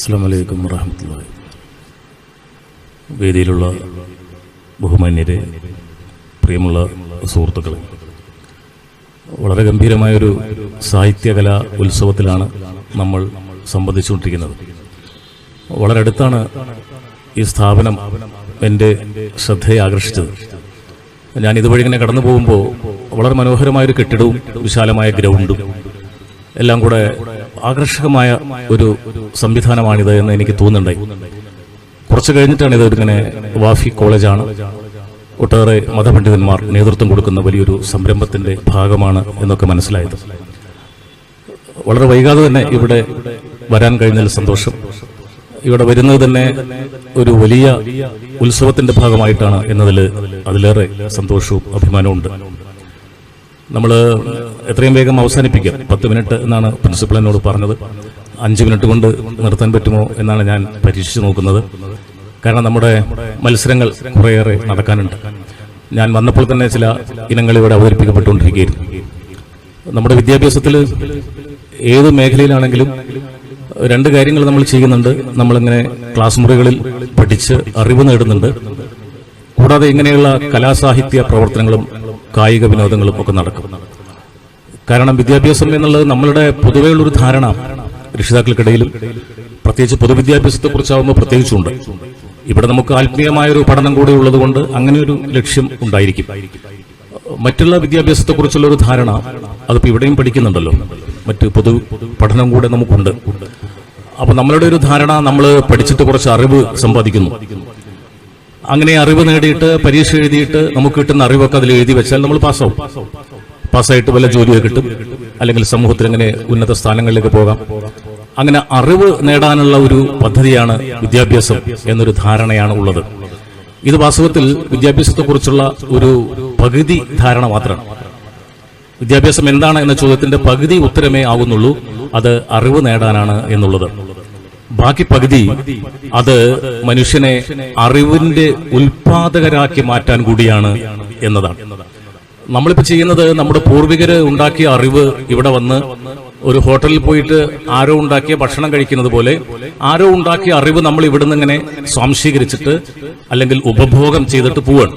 അസ്സാം വലൈക്കും വറഹമത്തുള്ള വേദിയിലുള്ള ബഹുമാന്യരെ പ്രിയമുള്ള സുഹൃത്തുക്കളെ വളരെ ഗംഭീരമായൊരു സാഹിത്യകലാ ഉത്സവത്തിലാണ് നമ്മൾ സംബന്ധിച്ചുകൊണ്ടിരിക്കുന്നത്. വളരെ അടുത്താണ് ഈ സ്ഥാപനം എന്റെ ശ്രദ്ധയെ ആകർഷിച്ചത്. ഞാൻ ഇതുവഴി ഇങ്ങനെ കടന്നു പോകുമ്പോൾ വളരെ മനോഹരമായൊരു കെട്ടിടവും വിശാലമായ ഗ്രൗണ്ടും എല്ലാം കൂടെ ആകർഷകമായ ഒരു സംവിധാനമാണിത് എന്ന് എനിക്ക് തോന്നുന്നുണ്ട് കുറച്ച് കഴിഞ്ഞിട്ടാണ് ഇത് ഇങ്ങനെ വാഫി കോളേജാണ്. ഒട്ടേറെ മതപണ്ഡിതന്മാർ നേതൃത്വം കൊടുക്കുന്ന വലിയൊരു സംരംഭത്തിന്റെ ഭാഗമാണ് എന്നൊക്കെ മനസ്സിലായത്. വളരെ വൈകാതെ തന്നെ ഇവിടെ വരാൻ കഴിഞ്ഞതിൽ സന്തോഷം. ഇവിടെ വരുന്നത് തന്നെ ഒരു വലിയ ഉത്സവത്തിന്റെ ഭാഗമായിട്ടാണ് എന്നതിൽ അതിലേറെ സന്തോഷവും അഭിമാനവും ഉണ്ട്. നമ്മൾ എത്രയും വേഗം അവസാനിപ്പിക്കാം. പത്ത് മിനിറ്റ് എന്നാണ് പ്രിൻസിപ്പൽ എന്നോട് പറഞ്ഞത്. അഞ്ച് മിനിറ്റ് കൊണ്ട് നിർത്താൻ പറ്റുമോ എന്നാണ് ഞാൻ പരീക്ഷിച്ചു നോക്കുന്നത്. കാരണം നമ്മുടെ മത്സരങ്ങൾ കുറേയേറെ നടക്കാനുണ്ട്. ഞാൻ വന്നപ്പോൾ തന്നെ ചില ഇനങ്ങൾ ഇവിടെ അവതരിപ്പിക്കപ്പെട്ടുകൊണ്ടിരിക്കുകയായിരുന്നു. നമ്മുടെ വിദ്യാഭ്യാസത്തിൽ ഏത് മേഖലയിലാണെങ്കിലും രണ്ട് കാര്യങ്ങൾ നമ്മൾ ചെയ്യുന്നുണ്ട്. നമ്മളിങ്ങനെ ക്ലാസ് മുറികളിൽ പഠിച്ച് അറിവ് നേടുന്നുണ്ട്. കൂടാതെ ഇങ്ങനെയുള്ള കലാസാഹിത്യ പ്രവർത്തനങ്ങളും കായിക വിനോദങ്ങളും ഒക്കെ നടക്കും. കാരണം വിദ്യാഭ്യാസം എന്നുള്ളത് നമ്മളുടെ പൊതുവെയുള്ളൊരു ധാരണ. രക്ഷിതാക്കൾക്കിടയിലും പ്രത്യേകിച്ച് പൊതുവിദ്യാഭ്യാസത്തെ കുറിച്ചാവുമ്പോൾ പ്രത്യേകിച്ചുണ്ട്. ഇവിടെ നമുക്ക് ആത്മീയമായൊരു പഠനം കൂടെ ഉള്ളതുകൊണ്ട് അങ്ങനെ ഒരു ലക്ഷ്യം ഉണ്ടായിരിക്കും. മറ്റുള്ള വിദ്യാഭ്യാസത്തെക്കുറിച്ചുള്ള ഒരു ധാരണ അതിപ്പോൾ ഇവിടെയും പഠിക്കുന്നുണ്ടല്ലോ. മറ്റ് പൊതു പഠനം കൂടെ നമുക്കുണ്ട്. അപ്പൊ നമ്മളുടെ ഒരു ധാരണ നമ്മൾ പഠിച്ചിട്ട് കുറച്ച് അറിവ് സമ്പാദിക്കുന്നു. അങ്ങനെ അറിവ് നേടിയിട്ട് പരീക്ഷ എഴുതിയിട്ട് നമുക്ക് കിട്ടുന്ന അറിവൊക്കെ അതിൽ എഴുതി വെച്ചാൽ നമ്മൾ പാസ്സാവും. പാസ്സായിട്ട് വല്ല ജോലിയൊക്കെ കിട്ടും. അല്ലെങ്കിൽ സമൂഹത്തിൽ അങ്ങനെ ഉന്നത സ്ഥാനങ്ങളിലേക്ക് പോകാം. അങ്ങനെ അറിവ് നേടാനുള്ള ഒരു പദ്ധതിയാണ് വിദ്യാഭ്യാസം എന്നൊരു ധാരണയാണ് ഉള്ളത്. ഇത് വാസ്തവത്തിൽ വിദ്യാഭ്യാസത്തെക്കുറിച്ചുള്ള ഒരു പകുതി ധാരണ മാത്രമാണ്. വിദ്യാഭ്യാസം എന്താണ് എന്ന ചോദ്യത്തിന്റെ പകുതി ഉത്തരമേ ആകുന്നുള്ളൂ അത് അറിവ് നേടാനാണ് എന്നുള്ളത്. ബാക്കി പകുതി അത് മനുഷ്യനെ അറിവിന്റെ ഉൽപാദകരാക്കി മാറ്റാൻ കൂടിയാണ് എന്നതാണ്. നമ്മളിപ്പോ ചെയ്യുന്നത് നമ്മുടെ പൂർവികര് ഉണ്ടാക്കിയ അറിവ് ഇവിടെ വന്ന് ഒരു ഹോട്ടലിൽ പോയിട്ട് ആരോ ഉണ്ടാക്കിയ ഭക്ഷണം കഴിക്കുന്നത് പോലെ ആരോ ഉണ്ടാക്കിയ അറിവ് നമ്മൾ ഇവിടുന്ന് ഇങ്ങനെ സ്വാംശീകരിച്ചിട്ട് അല്ലെങ്കിൽ ഉപഭോഗം ചെയ്തിട്ട് പോവാണ്.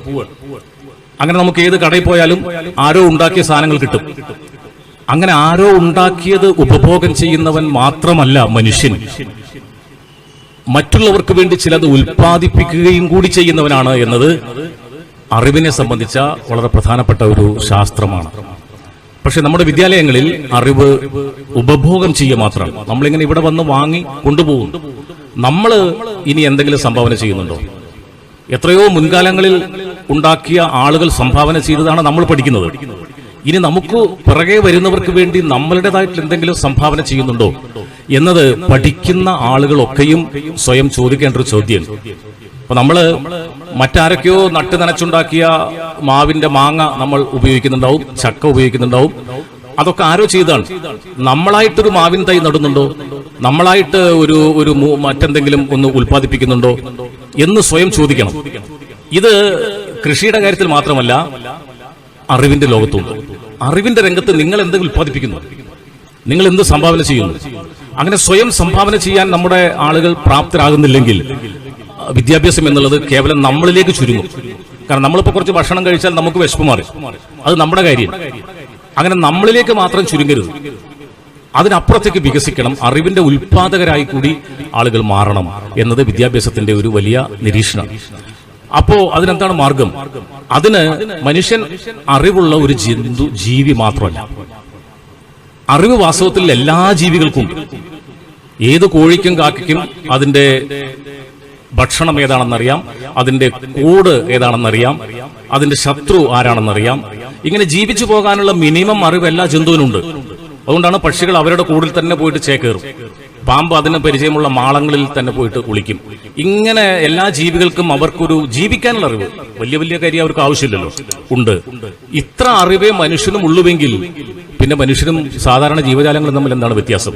അങ്ങനെ നമുക്ക് ഏത് കടയിൽ പോയാലും ആരോ ഉണ്ടാക്കിയ സാധനങ്ങൾ കിട്ടും. അങ്ങനെ ആരോ ഉണ്ടാക്കിയത് ഉപഭോഗം ചെയ്യുന്നവൻ മാത്രമല്ല മനുഷ്യൻ. മറ്റുള്ളവർക്ക് വേണ്ടി ചിലത് ഉൽപ്പാദിപ്പിക്കുകയും കൂടി ചെയ്യുന്നവനാണ് എന്നത് അറിവിനെ സംബന്ധിച്ച വളരെ പ്രധാനപ്പെട്ട ഒരു ശാസ്ത്രമാണ്. പക്ഷെ നമ്മുടെ വിദ്യാലയങ്ങളിൽ അറിവ് ഉപഭോഗം ചെയ്യുക മാത്രം. നമ്മളിങ്ങനെ ഇവിടെ വന്ന് വാങ്ങി കൊണ്ടുപോകും. നമ്മൾ ഇനി എന്തെങ്കിലും സംഭാവന ചെയ്യുന്നുണ്ടോ? എത്രയോ മുൻകാലങ്ങളിൽ ഉണ്ടാക്കിയ ആളുകൾ സംഭാവന ചെയ്തതാണ് നമ്മൾ പഠിക്കുന്നത്. ഇനി നമുക്ക് പിറകെ വരുന്നവർക്ക് വേണ്ടി നമ്മളുടേതായിട്ട് എന്തെങ്കിലും സംഭാവന ചെയ്യുന്നുണ്ടോ? എന്നത് പഠിക്കുന്ന ആളുകളൊക്കെയും സ്വയം ചോദിക്കേണ്ട ഒരു ചോദ്യം. അപ്പൊ നമ്മൾ മറ്റാരൊക്കെയോ നട്ട് നനച്ചുണ്ടാക്കിയ മാവിന്റെ മാങ്ങ നമ്മൾ ഉപയോഗിക്കുന്നുണ്ടാവും ചക്ക ഉപയോഗിക്കുന്നുണ്ടാവും. അതൊക്കെ ആരോ ചെയ്താണ്. നമ്മളായിട്ടൊരു മാവിൻ തൈ നടുന്നുണ്ടോ? നമ്മളായിട്ട് ഒരു ഒരു മറ്റെന്തെങ്കിലും ഒന്ന് ഉൽപ്പാദിപ്പിക്കുന്നുണ്ടോ? എന്ന് സ്വയം ചോദിക്കണം. ഇത് കൃഷിയുടെ കാര്യത്തിൽ മാത്രമല്ല അറിവിന്റെ ലോകത്തുണ്ട്. അറിവിന്റെ രംഗത്ത് നിങ്ങൾ എന്ത് ഉൽപ്പാദിപ്പിക്കുന്നു? നിങ്ങൾ എന്ത് സംഭാവന ചെയ്യുന്നു? അങ്ങനെ സ്വയം സംഭാവന ചെയ്യാൻ നമ്മുടെ ആളുകൾ പ്രാപ്തരാകുന്നില്ലെങ്കിൽ വിദ്യാഭ്യാസം എന്നുള്ളത് കേവലം നമ്മളിലേക്ക് ചുരുങ്ങും. കാരണം നമ്മളിപ്പോ കുറച്ച് ഭക്ഷണം കഴിച്ചാൽ നമുക്ക് വിശപ്പ് മാറി. അത് നമ്മുടെ കാര്യം. അങ്ങനെ നമ്മളിലേക്ക് മാത്രം ചുരുങ്ങരുത്. അതിനപ്പുറത്തേക്ക് വികസിക്കണം. അറിവിന്റെ ഉൽപാദകരായി കൂടി ആളുകൾ മാറണം എന്നത് വിദ്യാഭ്യാസത്തിന്റെ ഒരു വലിയ നിരീക്ഷണം. അപ്പോ അതിനെന്താണ് മാർഗം? അതിന് മനുഷ്യൻ അറിവുള്ള ഒരു ജന്തു ജീവി മാത്രമല്ല. അറിവ് വാസ്തവത്തിൽ എല്ലാ ജീവികൾക്കും. ഏത് കോഴിക്കും കാക്കയ്ക്കും അതിന്റെ ഭക്ഷണം ഏതാണെന്നറിയാം അതിന്റെ കൂട് ഏതാണെന്നറിയാം അതിന്റെ ശത്രു ആരാണെന്നറിയാം. ഇങ്ങനെ ജീവിച്ചു പോകാനുള്ള മിനിമം അറിവ് എല്ലാ ജന്തുവിനുണ്ട്. അതുകൊണ്ടാണ് പക്ഷികൾ അവരുടെ കൂടിൽ തന്നെ പോയിട്ട് ചേക്കേറും. പാമ്പ് അതിന് പരിചയമുള്ള മാളങ്ങളിൽ തന്നെ പോയിട്ട് കുളിക്കും. ഇങ്ങനെ എല്ലാ ജീവികൾക്കും അവർക്കൊരു ജീവിക്കാനുള്ള അറിവ്. വലിയ വലിയ കാര്യം അവർക്ക് ആവശ്യമില്ലല്ലോ. ഉണ്ട്. ഇത്ര അറിവേ മനുഷ്യനും ഉള്ളുവെങ്കിൽ പിന്നെ മനുഷ്യനും സാധാരണ ജീവജാലങ്ങളും തമ്മിൽ എന്താണ് വ്യത്യാസം?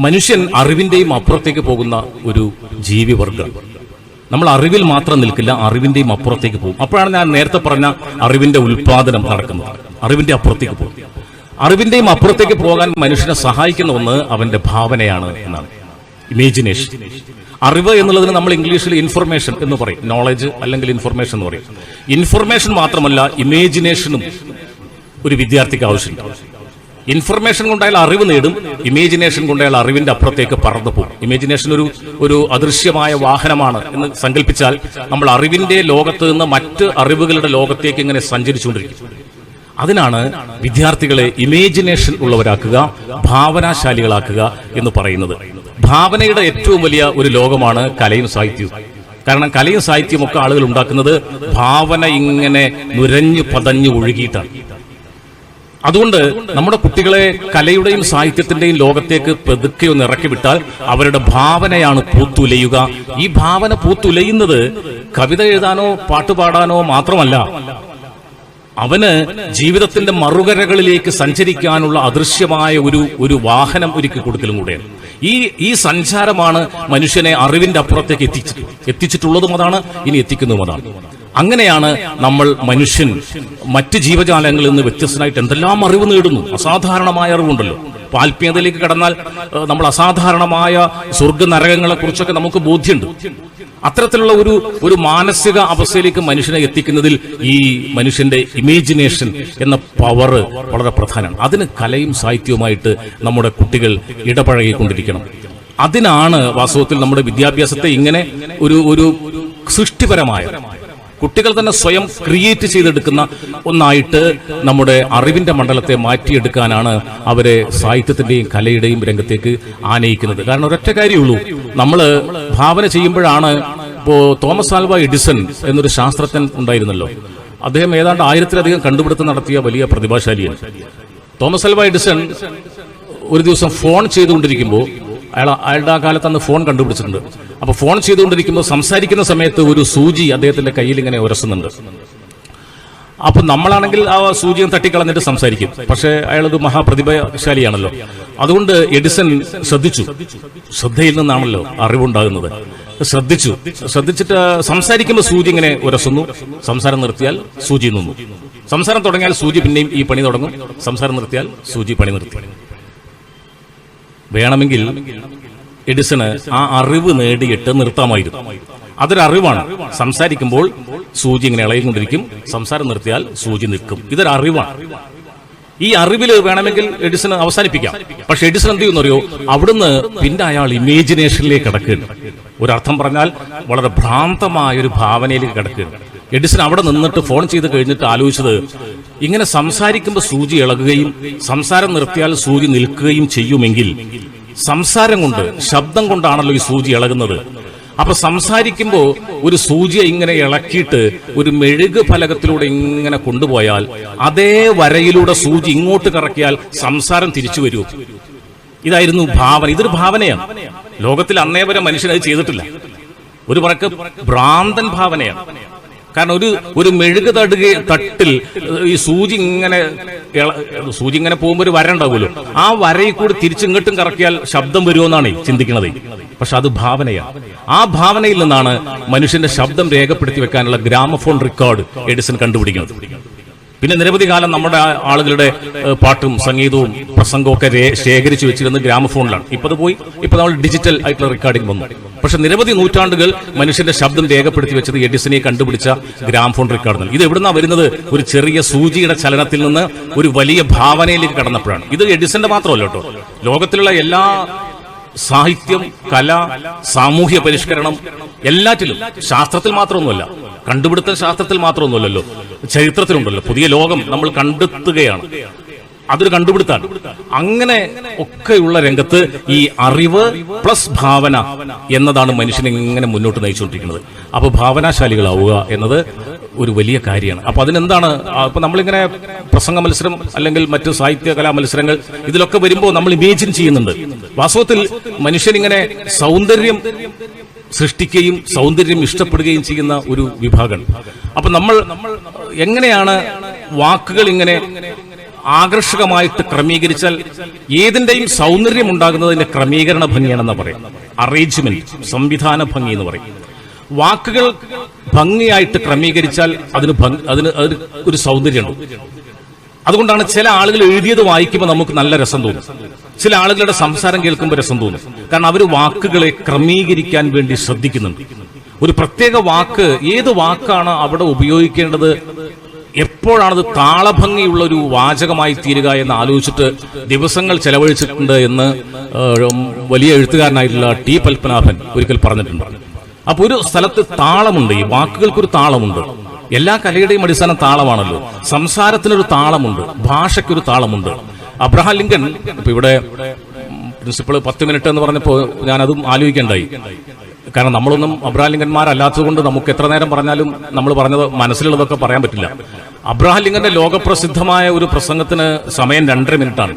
മനുഷ്യൻ അറിവിന്റെയും അപ്പുറത്തേക്ക് പോകുന്ന ഒരു ജീവിവർഗം. നമ്മൾ അറിവിൽ മാത്രം നിൽക്കില്ല അറിവിന്റെയും അപ്പുറത്തേക്ക് പോകും. അപ്പോഴാണ് ഞാൻ നേരത്തെ പറഞ്ഞ അറിവിന്റെ ഉൽപാദനം നടക്കുന്നത്. അറിവിന്റെ അപ്പുറത്തേക്ക് പോകും. അറിവിന്റെയും അപ്പുറത്തേക്ക് പോകാൻ മനുഷ്യനെ സഹായിക്കുന്ന ഒന്ന് അവന്റെ ഭാവനയാണ് എന്നാണ്. ഇമേജിനേഷൻ അറിവ് എന്നുള്ളതിന് നമ്മൾ ഇംഗ്ലീഷിൽ ഇൻഫർമേഷൻ എന്ന് പറയും. നോളജ് അല്ലെങ്കിൽ ഇൻഫർമേഷൻ എന്ന് പറയും. ഇൻഫർമേഷൻ മാത്രമല്ല ഇമേജിനേഷനും ഒരു വിദ്യാർത്ഥിക്ക് ആവശ്യമുണ്ട് ഇൻഫർമേഷൻ കൊണ്ടായാലും അറിവ് നേടും ഇമേജിനേഷൻ കൊണ്ടായാലും അറിവിന്റെ അപ്പുറത്തേക്ക് പറന്നു പോകും. ഇമേജിനേഷൻ ഒരു ഒരു അദൃശ്യമായ വാഹനമാണ് എന്ന് സങ്കല്പിച്ചാൽ നമ്മൾ അറിവിന്റെ ലോകത്ത് നിന്ന് മറ്റ് അറിവുകളുടെ ലോകത്തേക്ക് ഇങ്ങനെ സഞ്ചരിച്ചുകൊണ്ടിരിക്കും. അതിനാണ് വിദ്യാർത്ഥികളെ ഇമേജിനേഷൻ ഉള്ളവരാക്കുക ഭാവനാശാലികളാക്കുക എന്ന് പറയുന്നത്. ഭാവനയുടെ ഏറ്റവും വലിയ ഒരു ലോകമാണ് കലയും സാഹിത്യവും. കാരണം കലയും സാഹിത്യവും ഒക്കെ ആളുകൾ ഉണ്ടാക്കുന്നത് ഭാവന ഇങ്ങനെ നുരഞ്ഞു പതഞ്ഞു ഒഴുകിയിട്ടാണ്. അതുകൊണ്ട് നമ്മുടെ കുട്ടികളെ കലയുടെയും സാഹിത്യത്തിന്റെയും ലോകത്തേക്ക് പെതുക്കെ ഒന്ന് ഇറക്കി വിട്ടാൽ അവരുടെ ഭാവനയാണ് പൂത്തുലയുക. ഈ ഭാവന പൂത്തുലയുന്നത് കവിത എഴുതാനോ പാട്ടുപാടാനോ മാത്രമല്ല അവന് ജീവിതത്തിന്റെ മറുകരകളിലേക്ക് സഞ്ചരിക്കാനുള്ള അദൃശ്യമായ ഒരു ഒരു വാഹനം ഒരുക്കി കൊടുക്കലും കൂടെയാണ് ഈ ഈ സഞ്ചാരമാണ് മനുഷ്യനെ അറിവിന്റെ അപ്പുറത്തേക്ക് എത്തിച്ചു എത്തിച്ചിട്ടുള്ളതും അതാണ് ഇനി എത്തിക്കുന്നതും അതാണ്. അങ്ങനെയാണ് നമ്മൾ മനുഷ്യൻ മറ്റ് ജീവജാലങ്ങളിൽ നിന്ന് വ്യത്യസ്തനായിട്ട് എന്തെല്ലാം അറിവ് നേടുന്നു? അസാധാരണമായ അറിവുണ്ടല്ലോ. ആത്മീയതയിലേക്ക് കടന്നാൽ നമ്മൾ അസാധാരണമായ സ്വർഗ നരകങ്ങളെ കുറിച്ചൊക്കെ നമുക്ക് ബോധ്യമുണ്ട്. അത്തരത്തിലുള്ള ഒരു ഒരു മാനസിക അവസ്ഥയിലേക്ക് മനുഷ്യനെ എത്തിക്കുന്നതിൽ ഈ മനുഷ്യന്റെ ഇമേജിനേഷൻ എന്ന പവർ വളരെ പ്രധാനമാണ്. അതിന് കലയും സാഹിത്യവുമായിട്ട് നമ്മുടെ കുട്ടികൾ ഇടപഴകിക്കൊണ്ടിരിക്കണം. അതിനാണ് വാസ്തവത്തിൽ നമ്മുടെ വിദ്യാഭ്യാസത്തെ ഇങ്ങനെ ഒരു ഒരു സൃഷ്ടിപരമായ കുട്ടികൾ തന്നെ സ്വയം ക്രിയേറ്റ് ചെയ്തെടുക്കുന്ന ഒന്നായിട്ട് നമ്മുടെ അറിവിന്റെ മണ്ഡലത്തെ മാറ്റിയെടുക്കാനാണ് അവരെ സാഹിത്യത്തിന്റെയും കലയുടെയും രംഗത്തേക്ക് ആനയിക്കുന്നത്. കാരണം ഒരൊറ്റ കാര്യമുള്ളൂ നമ്മൾ ഭാവന ചെയ്യുമ്പോഴാണ് ഇപ്പോ തോമസ് ആൽവ എഡിസൺ എന്നൊരു ശാസ്ത്രജ്ഞൻ ഉണ്ടായിരുന്നല്ലോ. അദ്ദേഹം ഏതാണ്ട് ആയിരത്തിലധികം കണ്ടുപിടുത്തം നടത്തിയ വലിയ പ്രതിഭാശാലിയാണ്. തോമസ് ആൽവ എഡിസൺ ഒരു ദിവസം ഫോൺ ചെയ്തുകൊണ്ടിരിക്കുമ്പോൾ അയാൾ അയാളുടെ ആ കാലത്ത് അന്ന് ഫോൺ കണ്ടുപിടിച്ചിട്ടുണ്ട്. അപ്പൊ ഫോൺ ചെയ്തുകൊണ്ടിരിക്കുമ്പോൾ സംസാരിക്കുന്ന സമയത്ത് ഒരു സൂചി അദ്ദേഹത്തിന്റെ കയ്യിൽ ഇങ്ങനെ ഉരസുന്നുണ്ട്. അപ്പൊ നമ്മളാണെങ്കിൽ ആ സൂചിയും തട്ടിക്കളഞ്ഞിട്ട് സംസാരിക്കും. പക്ഷെ അയാളൊരു മഹാപ്രതിഭാശാലിയാണല്ലോ. അതുകൊണ്ട് എഡിസൺ ശ്രദ്ധിച്ചു. ശ്രദ്ധയിൽ നിന്നാണല്ലോ അറിവുണ്ടാകുന്നത്. ശ്രദ്ധിച്ചു. ശ്രദ്ധിച്ചിട്ട് സംസാരിക്കുമ്പോൾ സൂചി ഇങ്ങനെ ഉരസുന്നു. സംസാരം നിർത്തിയാൽ സൂചി നിന്നു. സംസാരം തുടങ്ങിയാൽ സൂചി പിന്നെയും ഈ പണി തുടങ്ങും. സംസാരം നിർത്തിയാൽ സൂചി പണി നിർത്തി. വേണമെങ്കിൽ എഡിസണ് ആ അറിവ് നേടിയിട്ട് നിർത്താമായിരുന്നു. അതൊരറിവാണ് സംസാരിക്കുമ്പോൾ സൂചി ഇങ്ങനെ ഇളകിക്കൊണ്ടിരിക്കും. സംസാരം നിർത്തിയാൽ സൂചി നിൽക്കും. ഇതൊരറിവാണ് ഈ അറിവിൽ വേണമെങ്കിൽ എഡിസൺ അവസാനിപ്പിക്കാം. പക്ഷെ എഡിസൺ എന്ത് ചെയ്യുന്നറിയോ? അവിടുന്ന് പിന്നെ അയാൾ ഇമേജിനേഷനിലേക്ക് കിടക്കുകയാണ്. ഒരർത്ഥം പറഞ്ഞാൽ വളരെ ഭ്രാന്തമായ ഒരു ഭാവനയിലേക്ക് കിടക്കുകയാണ്. എഡിസൺ അവിടെ നിന്നിട്ട് ഫോൺ ചെയ്ത് കഴിഞ്ഞിട്ട് ആലോചിച്ചത് ഇങ്ങനെ സംസാരിക്കുമ്പോൾ സൂചി ഇളകുകയും സംസാരം നിർത്തിയാൽ സൂചി നിൽക്കുകയും ചെയ്യുമെങ്കിൽ സംസാരം കൊണ്ട് ശബ്ദം കൊണ്ടാണല്ലോ ഈ സൂചി ഇളകുന്നത്. അപ്പൊ സംസാരിക്കുമ്പോൾ ഒരു സൂചിയെ ഇങ്ങനെ ഇളക്കിയിട്ട് ഒരു മെഴുക് ഫലകത്തിലൂടെ ഇങ്ങനെ കൊണ്ടുപോയാൽ അതേ വരയിലൂടെ സൂചി ഇങ്ങോട്ട് കറക്കിയാൽ സംസാരം തിരിച്ചു വരൂ. ഇതായിരുന്നു ഭാവന. ഇതൊരു ഭാവനയാണ്. ലോകത്തിൽ അന്നേ വരെ മനുഷ്യൻ അത് ചെയ്തിട്ടില്ല. ഒരു പറക്ക് ഭ്രാന്തൻ ഭാവനയാണ്. കാരണം ഒരു ഒരു മെഴുക് തടുക തട്ടിൽ ഈ സൂചി ഇങ്ങനെ സൂചി ഇങ്ങനെ പോകുമ്പോൾ ഒരു വര ഉണ്ടാവുമല്ലോ. ആ വരയിൽ കൂടി തിരിച്ചിങ്ങോട്ടും കറക്കിയാൽ ശബ്ദം വരുമെന്നാണ് ചിന്തിക്കുന്നത്. പക്ഷെ അത് ഭാവനയാണ് ആ ഭാവനയിൽ നിന്നാണ് മനുഷ്യന്റെ ശബ്ദം രേഖപ്പെടുത്തി വെക്കാനുള്ള ഗ്രാമഫോൺ റെക്കോർഡ് എഡിസൺ കണ്ടുപിടിക്കുന്നത്. പിന്നെ നിരവധി കാലം നമ്മുടെ ആളുകളുടെ പാട്ടും സംഗീതവും പ്രസംഗവും ഒക്കെ ശേഖരിച്ചു വെച്ചിരുന്നത് ഗ്രാമഫോണിലാണ്. ഇപ്പൊ അത് പോയി ഇപ്പൊ നമ്മൾ ഡിജിറ്റൽ ആയിട്ടുള്ള റെക്കോർഡിംഗ് വന്നു. പക്ഷെ നിരവധി നൂറ്റാണ്ടുകൾ മനുഷ്യന്റെ ശബ്ദം രേഖപ്പെടുത്തി വെച്ചത് എഡിസനെ കണ്ടുപിടിച്ച ഗ്രാമഫോൺ റെക്കോർഡിൽ ഇത് എവിടുന്നാ വരുന്നത്? ഒരു ചെറിയ സൂചിയുടെ ചലനത്തിൽ നിന്ന് ഒരു വലിയ ഭാവനയിലേക്ക് കടന്നപ്പോഴാണ്. ഇത് എഡിസന്റെ മാത്രമല്ല കേട്ടോ. ലോകത്തിലുള്ള എല്ലാ സാഹിത്യം കല സാമൂഹ്യ പരിഷ്കരണം എല്ലാറ്റിലും ശാസ്ത്രത്തിൽ മാത്രമൊന്നുമല്ല കണ്ടുപിടുത്ത ശാസ്ത്രത്തിൽ മാത്രമൊന്നുമല്ലല്ലോ ചരിത്രത്തിലുണ്ടല്ലോ പുതിയ ലോകം നമ്മൾ കണ്ടെത്തുകയാണ്. അതൊരു കണ്ടുപിടുത്താണ്. അങ്ങനെ ഒക്കെയുള്ള രംഗത്ത് ഈ അറിവ് പ്ലസ് ഭാവന എന്നതാണ് മനുഷ്യനെ ഇങ്ങനെ മുന്നോട്ട് നയിച്ചുകൊണ്ടിരിക്കുന്നത്. അപ്പോൾ ഭാവനാശാലികളാവുക എന്നത് ഒരു വലിയ കാര്യമാണ്. അപ്പൊ അതിനെന്താണ് അപ്പൊ നമ്മളിങ്ങനെ പ്രസംഗ മത്സരം അല്ലെങ്കിൽ മറ്റ് സാഹിത്യ കലാ മത്സരങ്ങൾ ഇതിലൊക്കെ വരുമ്പോൾ നമ്മൾ ഇമേജിൻ ചെയ്യുന്നുണ്ട്. വാസ്തവത്തിൽ മനുഷ്യനിങ്ങനെ സൗന്ദര്യം സൃഷ്ടിക്കുകയും സൗന്ദര്യം ഇഷ്ടപ്പെടുകയും ചെയ്യുന്ന ഒരു വിഭാഗം. അപ്പൊ നമ്മൾ എങ്ങനെയാണ് വാക്കുകൾ ഇങ്ങനെ ആകർഷകമായിട്ട് ക്രമീകരിച്ചാൽ ഏതിന്റെയും സൗന്ദര്യം ഉണ്ടാകുന്നതിന്റെ ക്രമീകരണ ഭംഗിയാണെന്ന് പറയാം. അറേഞ്ച്മെന്റ് സംവിധാന ഭംഗി എന്ന് പറയും. വാക്കുകൾ ഭംഗിയായിട്ട് ക്രമീകരിച്ചാൽ അതിന് അതിന് ഒരു സൗന്ദര്യമുണ്ട്. അതുകൊണ്ടാണ് ചില ആളുകൾ എഴുതിയത് വായിക്കുമ്പോൾ നമുക്ക് നല്ല രസം തോന്നും. ചില ആളുകളുടെ സംസാരം കേൾക്കുമ്പോൾ രസം തോന്നും. കാരണം അവർ വാക്കുകളെ ക്രമീകരിക്കാൻ വേണ്ടി ശ്രദ്ധിക്കുന്നുണ്ട്. ഒരു പ്രത്യേക വാക്ക് ഏത് വാക്കാണ് അവിടെ ഉപയോഗിക്കേണ്ടത്? എപ്പോഴാണത് താളഭംഗിയുള്ള ഒരു വാചകമായി തീരുക എന്ന് ആലോചിച്ചിട്ട് ദിവസങ്ങൾ ചെലവഴിച്ചിട്ടുണ്ട് എന്ന് വലിയ എഴുത്തുകാരനായിട്ടുള്ള ടി പത്മനാഭൻ ഒരിക്കൽ പറഞ്ഞിട്ടുണ്ട്. അപ്പൊ ഒരു സ്ഥലത്ത് താളമുണ്ട് ഈ വാക്കുകൾക്കൊരു താളമുണ്ട്. എല്ലാ കലയുടെയും അടിസ്ഥാനം താളമാണല്ലോ. സംസാരത്തിനൊരു താളമുണ്ട് ഭാഷയ്ക്കൊരു താളമുണ്ട്. അബ്രഹാം ലിങ്കൻ ഇപ്പൊ ഇവിടെ പ്രിൻസിപ്പൾ പത്ത് മിനിറ്റ് എന്ന് പറഞ്ഞപ്പോൾ ഞാനതും ആലോചിക്കേണ്ടായി. കാരണം നമ്മളൊന്നും അബ്രഹാം ലിങ്കന്മാരല്ലാത്തത് കൊണ്ട് നമുക്ക് എത്ര നേരം പറഞ്ഞാലും നമ്മൾ പറഞ്ഞത് മനസ്സിലുള്ളതൊക്കെ പറയാൻ പറ്റില്ല. അബ്രഹാം ലിങ്കന്റെ ലോകപ്രസിദ്ധമായ ഒരു പ്രസംഗത്തിന് സമയം രണ്ടര മിനിറ്റാണ്.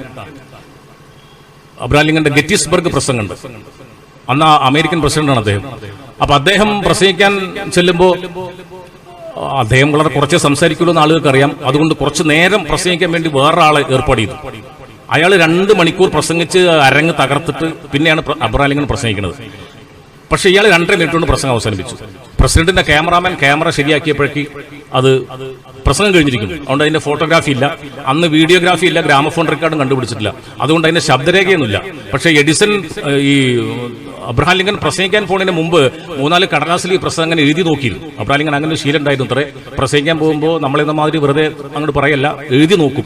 അബ്രഹാം ലിങ്കന്റെ ഗെറ്റിസ്ബർഗ് പ്രസംഗമുണ്ട്. അന്ന് അമേരിക്കൻ പ്രസിഡന്റാണ് അദ്ദേഹം. അപ്പൊ അദ്ദേഹം പ്രസംഗിക്കാൻ ചെല്ലുമ്പോൾ അദ്ദേഹം വളരെ കുറച്ച് സംസാരിക്കുള്ളൂ എന്ന് ആളുകൾക്ക് അറിയാം അതുകൊണ്ട് കുറച്ച് നേരം പ്രസംഗിക്കാൻ വേണ്ടി വേറൊരാളെ ഏർപ്പാട് ചെയ്തു അയാൾ രണ്ട് മണിക്കൂർ പ്രസംഗിച്ച് അരങ്ങ് തകർത്തിട്ട് പിന്നെയാണ് അബ്രാലിംഗൻ പ്രസംഗിക്കുന്നത്. പക്ഷെ ഇയാൾ രണ്ടര മിനിറ്റ് കൊണ്ട് പ്രസംഗം അവസാനിപ്പിച്ചു. പ്രസിഡന്റിന്റെ ക്യാമറാമാൻ ക്യാമറ ശരിയാക്കിയപ്പോഴേക്ക് അത് പ്രസംഗം കഴിഞ്ഞിരിക്കുന്നു. അതുകൊണ്ട് അതിന്റെ ഫോട്ടോഗ്രാഫി ഇല്ല. അന്ന് വീഡിയോഗ്രാഫി ഇല്ല ഗ്രാമഫോൺ റെക്കോർഡും കണ്ടുപിടിച്ചിട്ടില്ല. അതുകൊണ്ട് അതിന്റെ ശബ്ദരേഖയൊന്നുമില്ല. പക്ഷെ എഡിസൺ ഈ അബ്രഹാം ലിങ്കൻ പ്രസംഗിക്കാൻ പോകുന്നതിന് മുമ്പ് മൂന്നാൽ കടലാസിൽ ഈ പ്രസംഗം എഴുതി നോക്കിയിരുന്നു. അബ്രഹാം ലിങ്കൻ അങ്ങനെ ശീലം ഉണ്ടായിരുന്നു അത്രേ. പ്രസംഗിക്കാൻ പോകുമ്പോൾ നമ്മളിന്ന മാതിരി വെറുതെ അങ്ങോട്ട് പറയല്ല എഴുതി നോക്കും.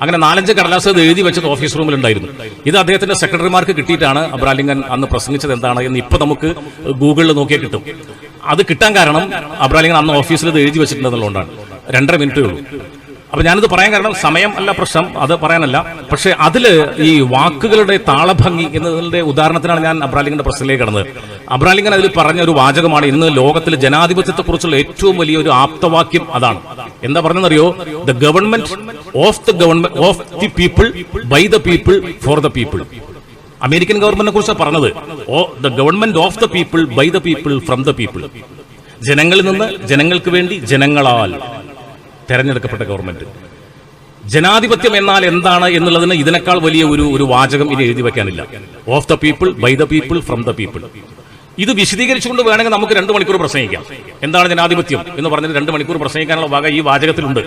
അങ്ങനെ നാലഞ്ച് കടലാസ് അത് എഴുതി വെച്ചത് ഓഫീസ് റൂമിൽ ഉണ്ടായിരുന്നു ഇത് അദ്ദേഹത്തിന്റെ സെക്രട്ടറിമാർക്ക് കിട്ടിയിട്ടാണ് അബ്രഹാം ലിങ്കൻ അന്ന് പ്രസംഗിച്ചത് എന്താണ് എന്ന് ഇപ്പൊ നമുക്ക് ഗൂഗിളിൽ നോക്കിയാൽ കിട്ടും. അത് കിട്ടാൻ കാരണം അബ്രഹാം ലിങ്കൻ അന്ന് ഓഫീസിൽ ഇത് എഴുതി വെച്ചിട്ടുണ്ടെന്നുള്ളതുകൊണ്ടാണ്. രണ്ടര മിനിറ്റേ ഉള്ളൂ. അപ്പൊ ഞാനിത് പറയാൻ കാരണം സമയം അല്ല പ്രശ്നം അത് പറയാനല്ല. പക്ഷെ അതിൽ ഈ വാക്കുകളുടെ താളഭംഗി എന്നതിന്റെ ഉദാഹരണത്തിനാണ് ഞാൻ അബ്രാലിംഗിന്റെ പ്രശ്നത്തിലേക്ക് കടന്നത്. അബ്രാലിംഗൻ അതിൽ പറഞ്ഞ ഒരു വാചകമാണ് ഇന്ന് ലോകത്തിൽ ജനാധിപത്യത്തെക്കുറിച്ചുള്ള ഏറ്റവും വലിയ ഒരു ആപ്തവാക്യം അതാണ്. എന്താ പറഞ്ഞെന്നറിയോ the government of the government of the people by the people for the people American ഗവൺമെന്റിനെ കുറിച്ചാണ് പറഞ്ഞത്? ഓ the government of the people by the people from the people ജനങ്ങളിൽ നിന്ന് ജനങ്ങൾക്ക് വേണ്ടി ജനങ്ങളാൽ തെരഞ്ഞെടുക്കപ്പെട്ട ഗവൺമെന്റ് ജനാധിപത്യം എന്നാൽ എന്താണ് എന്നുള്ളതിന് ഇതിനേക്കാൾ വലിയ ഒരു ഒരു വാചകം ഇനി എഴുതി വെക്കാനില്ല. Of the people by the people from the people ഇത് വിശദീകരിച്ചുകൊണ്ട് വേണമെങ്കിൽ നമുക്ക് രണ്ട് മണിക്കൂർ പ്രസംഗിക്കാം. എന്താണ് ജനാധിപത്യം എന്ന് പറഞ്ഞിട്ട് രണ്ട് മണിക്കൂർ പ്രസംഗിക്കാനുള്ള വക ഈ വാചകത്തിലുണ്ട്.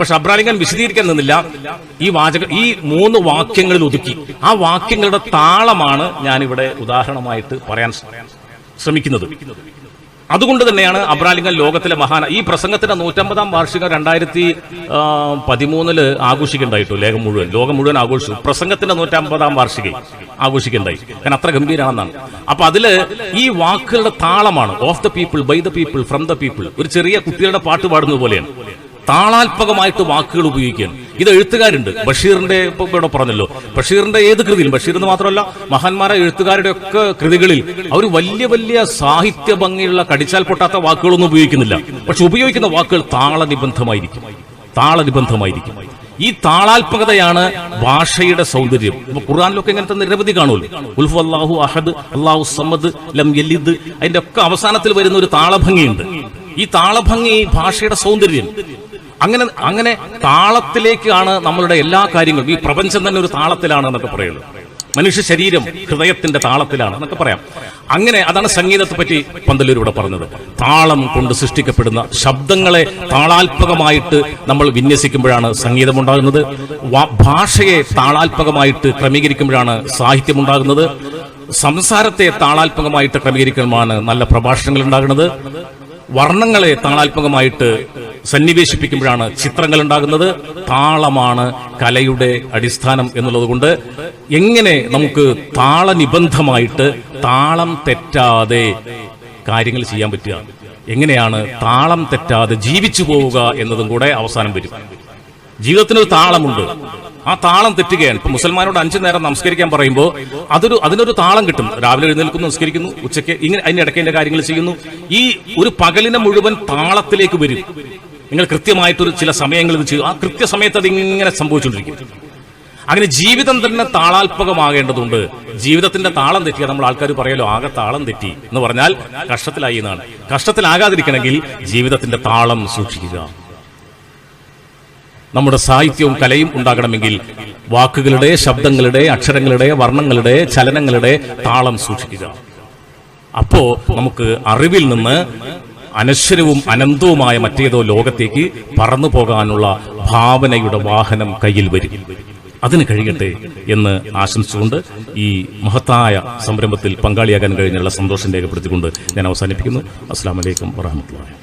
പക്ഷെ അബ്രാലിംഗൻ വിശദീകരിക്കാൻ നിന്നില്ല. ഈ വാചക ഈ മൂന്ന് വാക്യങ്ങളിൽ ഒതുക്കി. ആ വാക്യങ്ങളുടെ താളമാണ് ഞാനിവിടെ ഉദാഹരണമായിട്ട് പറയാൻ ശ്രമിക്കുന്നത്. അതുകൊണ്ട് തന്നെയാണ് അബ്രാലിംഗൻ ലോകത്തിലെ മഹാന ഈ പ്രസംഗത്തിന്റെ നൂറ്റമ്പതാം വാർഷികം രണ്ടായിരത്തി പതിമൂന്നിൽ ആഘോഷിക്കുണ്ടായിട്ടു ലേഖം മുഴുവൻ. ലോകം മുഴുവൻ ആഘോഷിച്ചു. പ്രസംഗത്തിന്റെ നൂറ്റമ്പതാം വാർഷികം ആഘോഷിക്കുണ്ടായി. കാരണം അത്ര ഗംഭീരാണെന്നാണ്. അപ്പൊ അതിൽ ഈ വാക്കുകളുടെ താളമാണ്. Of the people by the people from the people. ഒരു ചെറിയ കുട്ടികളുടെ പാട്ട് പാടുന്നത് പോലെയാണ്. താളാത്മകമായിട്ട് വാക്കുകൾ ഉപയോഗിക്കുകയാണ്. ഇത് എഴുത്തുകാരുണ്ട്. ബഷീറിന്റെ ഇവിടെ പറഞ്ഞല്ലോ. ബഷീറിന്റെ ഏത് കൃതിയിൽ? ബഷീർ എന്ന് മാത്രമല്ല മഹാന്മാരായ എഴുത്തുകാരുടെ ഒക്കെ കൃതികളിൽ അവർ വലിയ വലിയ സാഹിത്യ ഭംഗിയുള്ള കടിച്ചാൽ പൊട്ടാത്ത വാക്കുകളൊന്നും ഉപയോഗിക്കുന്നില്ല. പക്ഷെ ഉപയോഗിക്കുന്ന വാക്കുകൾ താളനിബന്ധമായിരിക്കും. താളനിബന്ധമായിരിക്കും. ഈ താളാത്മകതയാണ് ഭാഷയുടെ സൗന്ദര്യം. ഖുർആാനിലൊക്കെ ഇങ്ങനത്തെ നിരവധി കാണുമല്ലോ. ഉൽഫ് അള്ളാഹു അഹദ് അള്ളാഹു സമദ് ലം യലിദ് അതിന്റെ ഒക്കെ അവസാനത്തിൽ വരുന്ന ഒരു താളഭംഗിയുണ്ട്. ഈ താളഭംഗി ഭാഷയുടെ സൗന്ദര്യം. അങ്ങനെ അങ്ങനെ താളത്തിലേക്കാണ് നമ്മളുടെ എല്ലാ കാര്യങ്ങളും. ഈ പ്രപഞ്ചം തന്നെ ഒരു താളത്തിലാണ് എന്നൊക്കെ പറയുന്നത്. മനുഷ്യ ശരീരം ഹൃദയത്തിന്റെ താളത്തിലാണ് എന്നൊക്കെ പറയാം. അങ്ങനെ അതാണ് സംഗീതത്തെ പറ്റി പന്തലൂർ ഇവിടെ പറഞ്ഞത്. താളം കൊണ്ട് സൃഷ്ടിക്കപ്പെടുന്ന ശബ്ദങ്ങളെ താളാത്മകമായിട്ട് നമ്മൾ വിന്യസിക്കുമ്പോഴാണ് സംഗീതം ഉണ്ടാകുന്നത് ഭാഷയെ താളാത്മകമായിട്ട് ക്രമീകരിക്കുമ്പോഴാണ് സാഹിത്യം ഉണ്ടാകുന്നത് സംസാരത്തെ താളാത്മകമായിട്ട് ക്രമീകരിക്കുമ്പോഴാണ് നല്ല പ്രഭാഷണങ്ങൾ ഉണ്ടാകുന്നത്. വർണങ്ങളെ താളാത്മകമായിട്ട് സന്നിവേശിപ്പിക്കുമ്പോഴാണ് ചിത്രങ്ങൾ ഉണ്ടാകുന്നത് താളമാണ് കലയുടെ അടിസ്ഥാനം എന്നുള്ളത് കൊണ്ട് എങ്ങനെ നമുക്ക് താളനിബന്ധമായിട്ട് താളം തെറ്റാതെ കാര്യങ്ങൾ ചെയ്യാൻ പറ്റുക? എങ്ങനെയാണ് താളം തെറ്റാതെ ജീവിച്ചു പോവുക എന്നതും കൂടെ അവസാനം വരും. ജീവിതത്തിനൊരു താളമുണ്ട്. ആ താളം തെറ്റുകയാണ്. ഇപ്പൊ മുസൽമാനോട് അഞ്ചു നേരം നമസ്കരിക്കാൻ പറയുമ്പോൾ അതൊരു അതിനൊരു താളം കിട്ടും. രാവിലെ എഴുന്നേൽക്കുന്നു നമസ്കരിക്കുന്നു ഉച്ചയ്ക്ക് ഇങ്ങനെ അതിന്റെ ഇടയ്ക്ക് അതിന്റെ കാര്യങ്ങൾ ചെയ്യുന്നു. ഈ ഒരു പകലിനെ മുഴുവൻ താളത്തിലേക്ക് വരും. നിങ്ങൾ കൃത്യമായിട്ടൊരു ചില സമയങ്ങൾ ഇത് ചെയ്യും. ആ കൃത്യസമയത്ത് അത് ഇങ്ങനെ സംഭവിച്ചുകൊണ്ടിരിക്കും. അങ്ങനെ ജീവിതം തന്നെ താളാത്മകമാകേണ്ടതുണ്ട് ജീവിതത്തിന്റെ താളം തെറ്റിയ നമ്മൾ ആൾക്കാർ പറയലോ ആകെ താളം തെറ്റി എന്ന് പറഞ്ഞാൽ കഷ്ടത്തിലായി എന്നാണ്. കഷ്ടത്തിലാകാതിരിക്കണമെങ്കിൽ ജീവിതത്തിന്റെ താളം സൂക്ഷിക്കുക. നമ്മുടെ സാഹിത്യവും കലയും ഉണ്ടാകണമെങ്കിൽ വാക്കുകളുടെ ശബ്ദങ്ങളുടെ അക്ഷരങ്ങളുടെ വർണങ്ങളുടെ ചലനങ്ങളുടെ താളം സൂക്ഷിക്കുക. അപ്പോ നമുക്ക് അറിവിൽ നിന്ന് അനശ്വരവും അനന്തവുമായ മറ്റേതോ ലോകത്തേക്ക് പറന്നു പോകാനുള്ള ഭാവനയുടെ വാഹനം കയ്യിൽ വരും. അതിന് കഴിയട്ടെ എന്ന് ആശംസിച്ചുകൊണ്ട് ഈ മഹത്തായ സംരംഭത്തിൽ പങ്കാളിയാകാൻ കഴിഞ്ഞുള്ള സന്തോഷം രേഖപ്പെടുത്തിക്കൊണ്ട് ഞാൻ അവസാനിപ്പിക്കുന്നു. അസ്സാം വലൈക്കും വറഹമത്തുള്ള